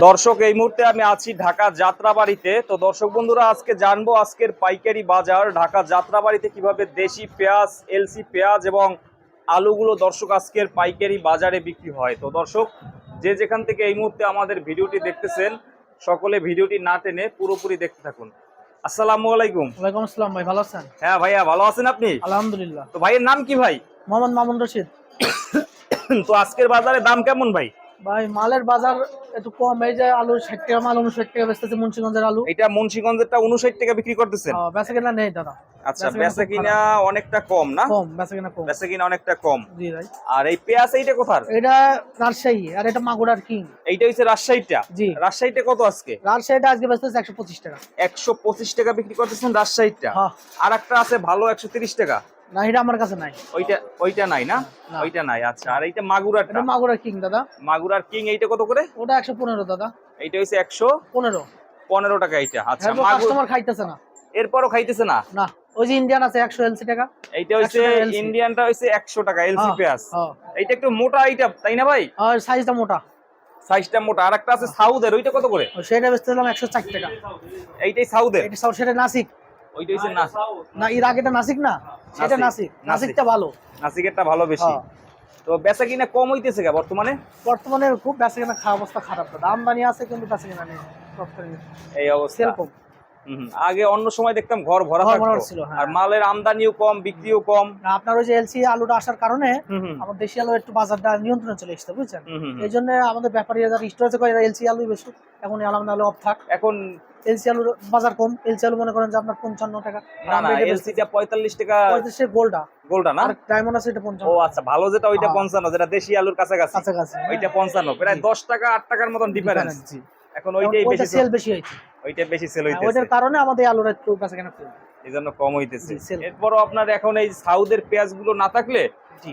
দর্শক এই মুহূর্তে আমি আছি ঢাকা যাত্রাবাড়িতে। তো দর্শক বন্ধুরা আজকে জানব আজকের পাইকারি বাজার। ঢাকা যাত্রাবাড়িতে কীভাবে দেশি পেঁয়াজ এলসি পেঁয়াজ এবং আলুগুলো দর্শক আজকের পাইকারি বাজারে বিক্রি হয়। তো দর্শক যে যেখান থেকে এই মুহূর্তে আমাদের ভিডিওটি দেখতেছেন সকলে ভিডিওটি না টেনে পুরোপুরি দেখতে থাকুন। আসসালামু আলাইকুম। ওয়ালাইকুম আসসালাম ভাই ভালো আছেন? হ্যাঁ ভাইয়া ভালো আছেন আপনি? আলহামদুলিল্লাহ। তো ভাইয়ের নাম কি ভাই? মোহাম্মদ মামুন রশিদ। তো আজকের বাজারে দাম কেমন ভাই? ভাই মালের বাজার একটু কম। এই যে আলু ষাট টাকা মাল উনষাট টাকা বেচতেছে মুন্সিগঞ্জের আলু। এটা মুন্সিগঞ্জেরটা উনষাট টাকা বিক্রি করতেছেন? আহ, বেচা কেনা নেই দাদা। আচ্ছা বেচা কেনা অনেকটা কম না? কম বেচা কেনা কম। বেচা কিনা অনেকটা কম। জি ভাই। আর এই পেঁয়াজ এইটা কোথার? এটা রাজশাহী আর এটা মাগুরার কিং। এইটা রাজশাহীটা? জি। রাজশাহীটা কত আজকে? রাজশাহীটা আজকে বেচতেছে একশো পঁচিশ টাকা। একশো পঁচিশ টাকা বিক্রি করতেছেন রাজশাহীটা। হ্যাঁ। আর একটা আছে ভালো একশো তিরিশ টাকা। না এটা আমার কাছে নাই। ওইটা ওইটা নাই না। ওইটা নাই আচ্ছা। আর এইটা মাগুরাটা এটা মাগুরার কিং দাদা। মাগুরার কিং এইটা কত করে? ওটা একশো পনেরো দাদা। এইটা হচ্ছে একশো পনেরো। পনেরো টাকা এইটা। আচ্ছা হ্যাঁ মাগুর কাস্টমার খাইতেছে না। এরপরও খাইতেছে না? না ওই যে ইন্ডিয়ান আছে একশো এলসি টাকা। এইটা হচ্ছে 100 ইন্ডিয়ানটা হচ্ছে একশো টাকা এলসি হ্যাঁ, পেঁয়াজ। হ্যাঁ। এইটা একটু মোটা এইটা তাই না ভাই? আর সাইজটা মোটা। সাইজটা মোটা। আর একটা আছে সাউদের ওইটা কত করে? সেটা বেচতেছিলাম একশো ষাট টাকা। এইটাই সাউদের? এটা সব- সেটা নাসিক। ওইটা হচ্ছে না না এর আগেটা নাসিক না? সেটা নাসিক, নাসিক। নাসিক। নাসিকটা ভালো। নাসিকেরটা ভালো বেশি। হ্যাঁ। তো বেচা কিনা কম হইতেছে গা বর্তমানে? বর্তমানে খুব বেচা কেনা খাওয়া অবস্থা খারাপ আমদানি আছে কিন্তু বেচা কেনা নেই। এই অবস্থা। সেল কম। হুম, হুম। আগে অন্য সময় দেখতাম ঘর ভরা ছিল, হ্যাঁ। আর মালের আমদানিও কম বিক্রিও কম। আপনার ওই যে এলসি আলুটা আসার কারণে আমার দেশি আলু একটু বাজারটা নিয়ন্ত্রণে চলে এসেছে বুঝছেন। এই জন্য আমাদের ব্যাপারীরা যারা স্টোরেজে করে এলসি আলুই বেশি এখন আলাদা আলু অফ থাক। এখন এলসি আলুর বাজার কম। মনে করেন যে আপনার পঞ্চান্ন টাকা। না না এলসিটা টাকা পঁয়ত্রিশের গোলটা। গোলটা না? আর ডায়মন্ড আছে এটা ও আচ্ছা ভালো যেটা ওইটা হ্যাঁ। পঞ্চান্ন যেটা দেশি আলুর কাছাকাছি। কাছাকাছি ওইটা পঞ্চান্ন প্রায় জি। দশ টাকা আট টাকার মতন ডিফারেন্স এখন ওইটাই বেশি সেল বেশি হয়েছে। ওইটা বেশি সেল হ্যাঁ, হইতেছে। ওইটার কারণে আমাদের আলুর একটু বেচা কেনা কম। এই জন্য কম হইতেছে। এরপরও আপনার এখন এই সাউদের পেঁয়াজগুলো না থাকলে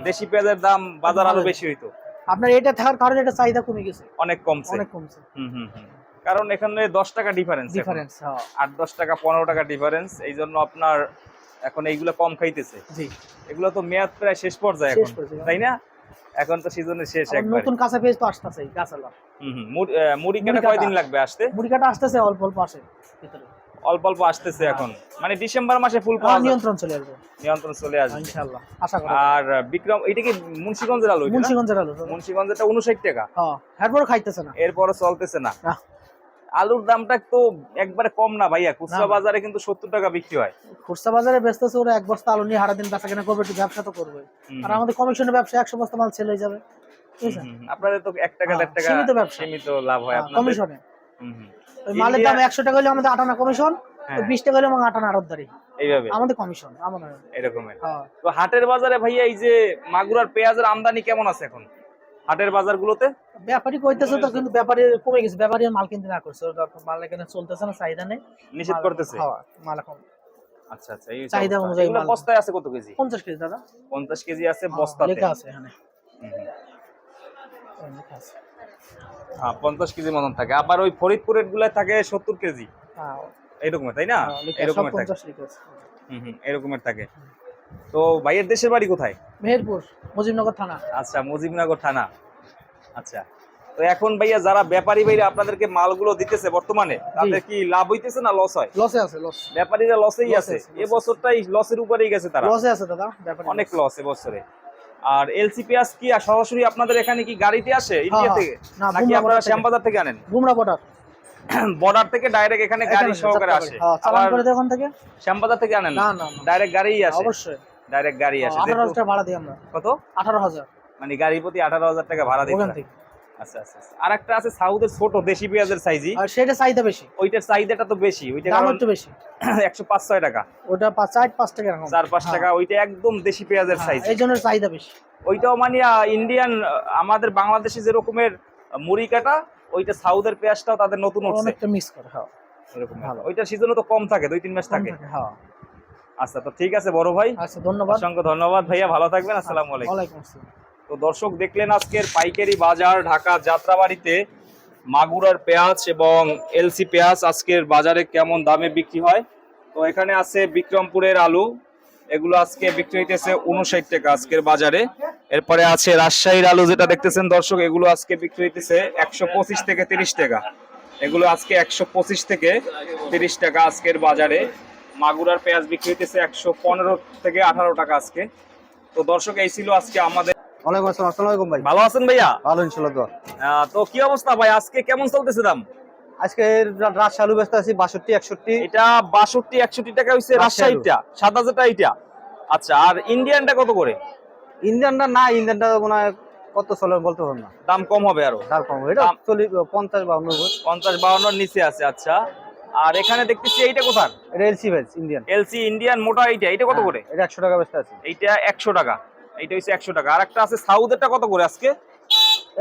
দেশি পেঁয়াজের দাম বাজার আরও বেশি হইতো। আপনার এটা থাকার কারণে এটা চাহিদা কমে গেছে। অনেক কমছে। অনেক কমছে। হুম হুম হুম। কারণ এখানে দশ টাকা ডিফারেন্স ডিফারেন্স হ্যাঁ। আট দশ টাকা পনেরো টাকা ডিফারেন্স এই জন্য আপনার এখন এইগুলো কম খাইতেছে। জি। এগুলো তো মেয়াদ প্রায় শেষ পর্যায়ে এখন তাই না? এখন তো সিজনের শেষ একবার। নতুন কাঁচা পেঁয়াজ তো আসতেছে কাঁচা লাভ মুড়ি মুড়ি কাটা। কয়দিন লাগবে আসতে? মুড়ি কাটা আসতেছে অল্প অল্প আসে ভিতরে। অল্প অল্প আসতেছে এখন। মানে ডিসেম্বর মাসে ফুল পাওয়া নিয়ন্ত্রণ চলে আসবে। নিয়ন্ত্রণ চলে আসবে। ইনশাআল্লাহ আশা করি। আর বিক্রম এটা কি মুন্সিগঞ্জের আলু মুন্সিগঞ্জের আলু মুন্সিগঞ্জেরটা উনষাট টাকা। হ্যাঁ এরপর খাইতেছে না। এরপরও চলতেছে না। না। আলুর দামটা তো একবারে কম না ভাইয়া। খুচরা বাজারে কিন্তু সত্তর টাকা বিক্রি হয়। খুচরা বাজারে বেচতেছে ওরা এক বস্তা আলু নিয়ে হারা দিন বেচা কেনা করবে একটু ব্যবসা তো করবে। আর আমাদের কমিশনের ব্যবসা একশো বস্তা মাল সেল হয়ে যাবে। আপনাদের তো এক টাকা হ্যাঁ, দেড় টাকা সীমিত ব্যবসা। সীমিত লাভ হয় আপনাদের। কমিশনে। ওই মালের দাম একশো টাকা হলে আমাদের আটানা কমিশন হ্যাঁ। বিশ টাকা হলে আমাদের আটানা আড়তদারি। এইভাবে। আমাদের কমিশন আমাদের এরকমের। হ্যাঁ। তো হাটের বাজারে ভাইয়া এই যে মাগুরার পেঁয়াজের আমদানি কেমন আছে এখন? হাটের বাজারগুলোতে? ব্যাপারী কইতেছে তো কিন্তু ব্যাপারী কমে গেছে। ব্যাপারী মাল কিনতে না করছে। মাল এখানে চলতেছে না চাহিদা নেই। নিষেধ করতেছে? হ্যাঁ, মাল এখন। আচ্ছা আচ্ছা এই চাহিদা অনুযায়ী এগুলো মাল। বস্তায় আছে কত কেজি? পঞ্চাশ কেজি দাদা। পঞ্চাশ কেজি আছে হ্যাঁ, বস্তাতে। লেখা আছে এখানে। হ্যাঁ, লেখা আছে। হ্যাঁ পঞ্চাশ কেজি মতন থাকে। আবার ওই ফরিদপুরেরগুলা থাকে সত্তর কেজি। হ্যাঁ, এরকমের তাই না? হ্যাঁ, এরকমের থাকে। হুম, হুম, এরকমের থাকে। তো ভাইয়ের দেশের বাড়ি কোথায়? মেহেরপুর মুজিবনগর থানা। আচ্ছা মুজিবনগর থানা। আচ্ছা তো এখন ভাইয়া যারা ব্যাপারী ভাইরা আপনাদেরকে মালগুলো দিতেছে বর্তমানে তাদের কি লাভ হইতেছে না লস হয়? লসে আছে লস ব্যাপারীরা লসেই আছে। আছে, loss এ বছরটাই লসের উপরেই গেছে তারা। লসে আছে দাদা ব্যাপারী অনেক লস এবছরে। আর এলসি পেঁয়াজ কি সরাসরি আপনাদের এখানে কি গাড়িতে আসে? ইন্ডিয়া হ্যাঁ, থেকে? নাকি আপনারা। শ্যামবাজার থেকে আনেন? গুমরা বর্ডার। বর্ডার থেকে ডাইরেক্ট এখানে গাড়ি সহকারে আসে। আবার ওখান থেকে? শ্যামবাজার থেকে আনেন না? ডাইরেক্ট গাড়িই আসে। অবশ্যই। ডাইরেক্ট গাড়ি আসে। আঠারো যেহেতু- হাজার টাকা ভাড়া দিই আমরা। কত? আঠারো হাজার। মানে গাড়ি প্রতি আঠারো হাজার টাকা ভাড়া ওখান থেকে। আচ্ছা আচ্ছা আচ্ছা। আর একটা আছে সাউথের ছোট দেশি পেঁয়াজের সাইজই। আর সেটা চাহিদা বেশি। ওইটার চাহিদাটা তো বেশি। ওইটা দাম একটু বেশি। টাকা। ওটা পাঁচ চার পাঁচ টাকা এরকম। চার পাঁচ হ্যাঁ, টাকা ওইটা একদম দেশি পেঁয়াজের হ্যাঁ, সাইজ চাহিদা বেশি। ওইটাও মানে ইন্ডিয়ান আমাদের বাংলাদেশে যে রকমের মুড়ি কাটা ওইটা সাউথের পেঁয়াজটাও তাদের নতুন উঠছে। অনেকটা মিস করে হ্যাঁ। এরকম ভালো। ওইটার সিজনও তো কম থাকে দুই তিন মাস থাকে। থাকে, হ্যাঁ। আচ্ছা তো ঠিক আছে বড় ভাই। আচ্ছা ধন্যবাদ। অসংখ্য ধন্যবাদ ভাইয়া ভালো থাকবেন আসসালামু আলাইকুম। ওয়ালাইকুম আসসালাম। তো দর্শক দেখলেন আজকের পাইকারি বাজার ঢাকা যাত্রাবাড়িতে মাগুরার পেঁয়াজ এবং এলসি পেঁয়াজ আজকের বাজারে কেমন দামে বিক্রি হয়? তো এখানে আছে বিক্রমপুরের আলু। এগুলো আজকে বিক্রি হইতেছে উনষাট টাকা আজকের বাজারে। এরপরে আছে রাজশাহীর আলু যেটা দেখতেছেন দর্শক এগুলো আজকে বিক্রি হইতেছে একশো পঁচিশ থেকে তিরিশ টাকা। এগুলো আজকে একশো পঁচিশ থেকে তিরিশ টাকা আজকের বাজারে। মাগুরার পেঁয়াজ বিক্রি হইতেছে একশো পনেরো থেকে আঠারো টাকা আজকে। তো দর্শক এই ছিল আজকে আমাদের ভালো আছেন ভাইয়া? ভালো ইনশাল্লাহ তো কি অবস্থা ভাই? আজকে কেমন চলতেছে দাম? আজকে রাজশাহী ব্যস্ত আছি বাষট্টি একষট্টি। এটা বাষট্টি একষট্টি টাকা হচ্ছে রাজশাহীটা এইটা আচ্ছা আর ইন্ডিয়ানটা কত করে? ইন্ডিয়ানটা না ইন্ডিয়ানটা মনে হয় কত চলে বলতে পারব না। দাম কম হবে আরও। তার কম এটা চল্লিশ পঞ্চাশ বাউন্ন পঞ্চাশ বাউন্নর নিচে আছে আচ্ছা। আর এখানে দেখতেছি এইটা কোথার? এটা L C veg Indian. L C Indian মোটা এইটা এটা কত করে? এটা একশো টাকা ব্যস্ত আছে। এইটা একশো টাকা এইটা হচ্ছে একশো টাকা। আর একটা আছে সাউথেরটা কত করে আজকে?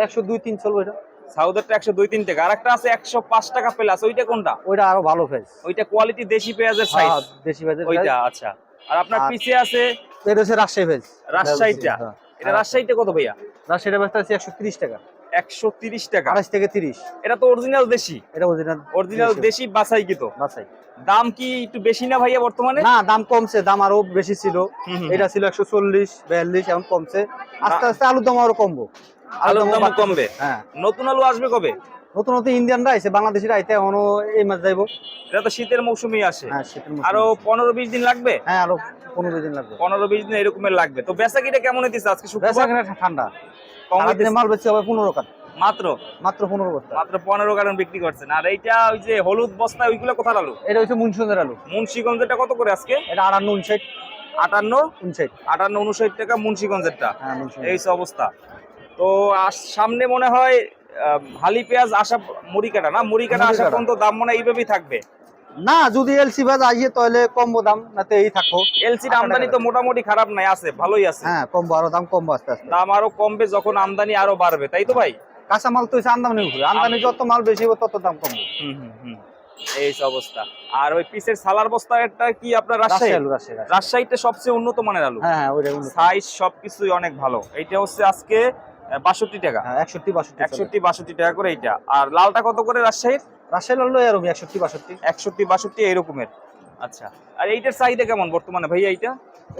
একশো দুই তিন চলবে এটা। সাউথেরটা একশো দুই তিন টাকা। আর একটা আছে একশো পাঁচ টাকা প্লাস ওইটা কোনটা? ওইটা আরও ভালো ভেজ ওইটা কোয়ালিটি দেশি পেঁয়াজের সাইজ দেশি ভেজের ওইটা আচ্ছা। আর আপনার পিছে আছে? এটা হচ্ছে রাজশাহী ভেজ রাজশাহীটা? হ্যাঁ। এটা রাজশাহীটা কত ভাইয়া? রাজশাহীটা আছে একশো তিরিশ টাকা। একশো তিরিশ টাকা। আড়াইশ থেকে তিরিশ। এটা তো অরিজিনাল দেশি? এটা অরিজিনাল অরিজিনাল দেশি। বাছাই কি তো বাসাই দাম কি একটু বেশি না ভাইয়া বর্তমানে? না দাম কমছে। দাম আরও বেশি ছিল। এটা ছিল একশো চল্লিশ বিয়াল্লিশ এখন কমছে। আস্তে আস্তে আলুর দাম আরও কমবো। আলুর দাম কমবে। হ্যাঁ। নতুন আলু আসবে কবে? নতুন নতুন ইন্ডিয়ানরা আইছে বাংলাদেশের আইতে এখনও এই মাস যাইবো। এটা তো শীতের মৌসুমে আসে। শীতের মৌসুম আরও পনেরো বিশ দিন লাগবে? হ্যাঁ আরও পনেরো দিন লাগবে। পনেরো বিশ দিন এরকমের লাগবে। তো বেচা কিটা কেমন হইতেছে আজকে বেচা কিনা ঠান্ডা। কম মাল বেচছে হবে পনেরো কাঠ। মাত্র? মাত্র পনেরো বস্তা। মাত্র পনেরো কারণ বিক্রি করছেন। আর এইটা ওই যে হলুদ বস্তা ওইগুলো কোথার আলু? এটা হচ্ছে মুন্সিগঞ্জের আলু। মুন্সিগঞ্জেরটা কত করে আজকে? এটা আটান্ন উনষাট। আটান্ন? উনষাট। আটান্ন উনষাট টাকা মুন্সিগঞ্জেরটা। হ্যাঁ এই অবস্থা। তো সামনে মনে হয় হালি পেঁয়াজ আসা মুড়ি কাটা না? মুড়ি কাটা আসা পর্যন্ত দাম মনে হয় এইভাবেই থাকবে? না যদি এলসি ভাজ আইয়ে তাহলে কমবো দাম নাতে এই থাকো। এলসির আমদানি তো মোটামুটি খারাপ নাই আছে ভালোই আছে। হ্যাঁ কমবো আরও দাম কমবো আস্তে আস্তে। দাম আরও কমবে যখন আমদানি আরও বাড়বে তাই তো ভাই? কাঁচা মাল তো হচ্ছে আমদানির উপরে। আমদানি যত মাল বেশি হবে তত দাম কমবে। হুম হুম হুম এই অবস্থা। আর ওই পিসের সালার বস্তাটা কি আপনার রাজশাহী। রাজশাহীতে সবচেয়ে উন্নত মানের আলু। হ্যাঁ হ্যাঁ সাইজ সবকিছুই অনেক ভালো। এইটা হচ্ছে আজকে বাষট্টি টাকা। হ্যাঁ একষট্টি বাষট্টি একষট্টি বাষট্টি টাকা করে এইটা। আর লালটা কত করে রাজশাহীর? রাজশাহী আলু এরকম একষট্টি বাষট্টি। একষট্টি বাষট্টি এরকমের আচ্ছা আর এইটার চাহিদা কেমন বর্তমানে ভাইয়া এইটা?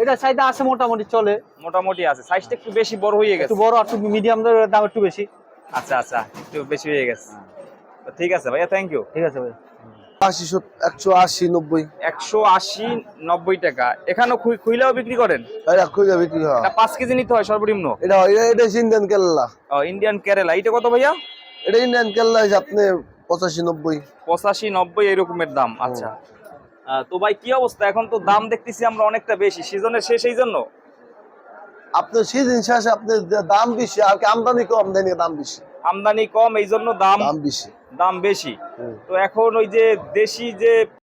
এটা চাহিদা আছে মোটামুটি চলে। মোটামুটি আছে। সাইজটা একটু বেশি বড় হয়ে গেছে। একটু বড় আর একটু মিডিয়াম দাম একটু বেশি। আচ্ছা আচ্ছা একটু বেশি হয়ে গেছে। ঠিক আছে ভাইয়া থ্যাংক ইউ ঠিক আছে ভাই আশি একশো আশি নব্বই। একশো আশি নব্বই টাকা। এখানেও খুইলেও বিক্রি করেন? এটা বিক্রি হয়। এটা পাঁচ কেজি নিতে হয় সর্বনিম্ন? এটা এটা এটা ইন্ডিয়ান কেল্লা ও, ইন্ডিয়ান কেরালা। এইটা কত ভাইয়া? এটা ইন্ডিয়ান কেল্লা আপনি পঁচাশি নব্বই। পঁচাশি নব্বই এরকমের দাম আচ্ছা। তো ভাই কি অবস্থা? এখন তো দাম দেখতেছি আমরা অনেকটা বেশি। সিজনের শেষ এই জন্য? আপনার সিজন শেষে আপনার দাম বেশি আর আমদানি কম দাম বেশি। আমদানি কম এই জন্য দাম দাম বেশি। দাম বেশি। তো এখন ওই যে দেশি যে